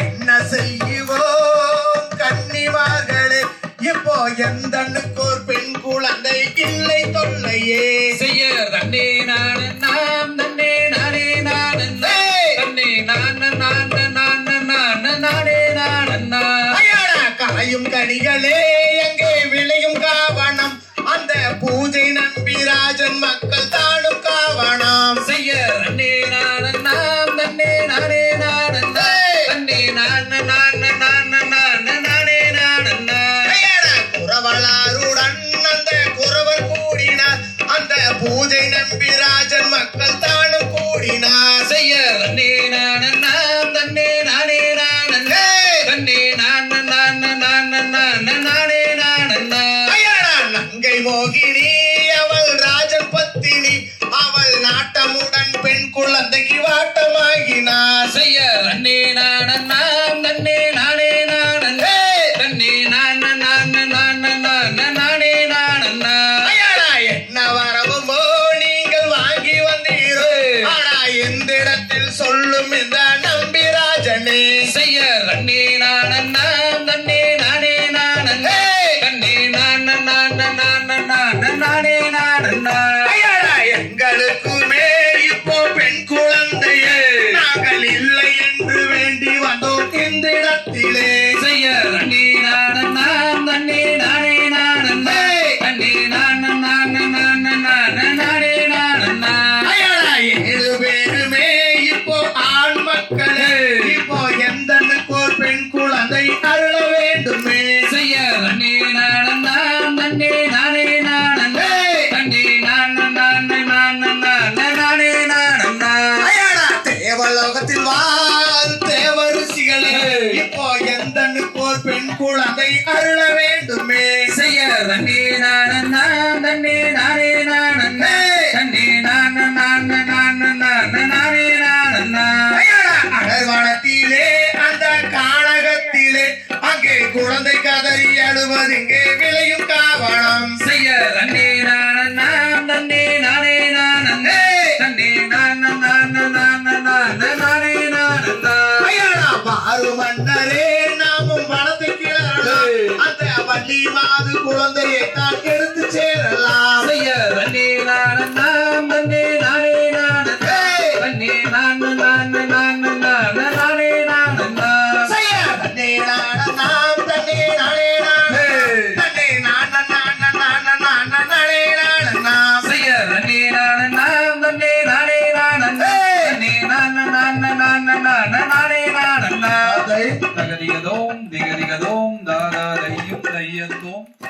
என்ன செய்வோம்? கன்னிமார்களே இப்போ எந்தனுக்கு விளையும் கனிகளே எங்கே விளையும் காவணம். அந்த பூஜை நம்பி ராஜன் மக்கள் தானும் காவணம். சொல்லும் இந்த நம்பி ராஜனே. செய்ய தன்னே நான் நாம் தன்னே நானே நான் ஏய்! தன்னே நான் நான் நான் நான் நானே நான் ஐயடா, எங்களுக்குமே இப்போ பெண் குழந்தையே. நாங்கள் இல்லை என்று வேண்டி வந்தோம் இந்த இடத்திலே செய்ய தன்னே நான் நாம் தன்னே நானே நான் நான் நான் நான் நான் நானே நான் தேவலோகத்தில் வாழ் தேவ ருசிகளே இப்போ எந்தனுக்கு ஒரு பெண் குழந்தை அருள வேண்டுமே. செய்ய தன்னே நான் நாம் தன்னே நானே நான்! தன்னே நான் நான் நான் நான் நானே. நான் அகர்வனத்திலே அந்த கானகத்திலே அங்கே குழந்தை கதறி அழுவது இங்கே விளையும் காவணம் செய்ய தன்னே மாது குழந்தையை தான் எடுத்து சேரலாம். தன்னே நான் தன்னே நானே நான்! தன்னே நான் நான் நான் நான் நானே நான் தன்னே நான நாம் தன்னே நானே நானே! தன்னே நான நான நான நான நானே நான நாம் தன்னே நான் நாம் தன்னே நானே நான்! தன்னே நான் நான் நான் நான் நானே நான் அதை தகதிகதோம் やると？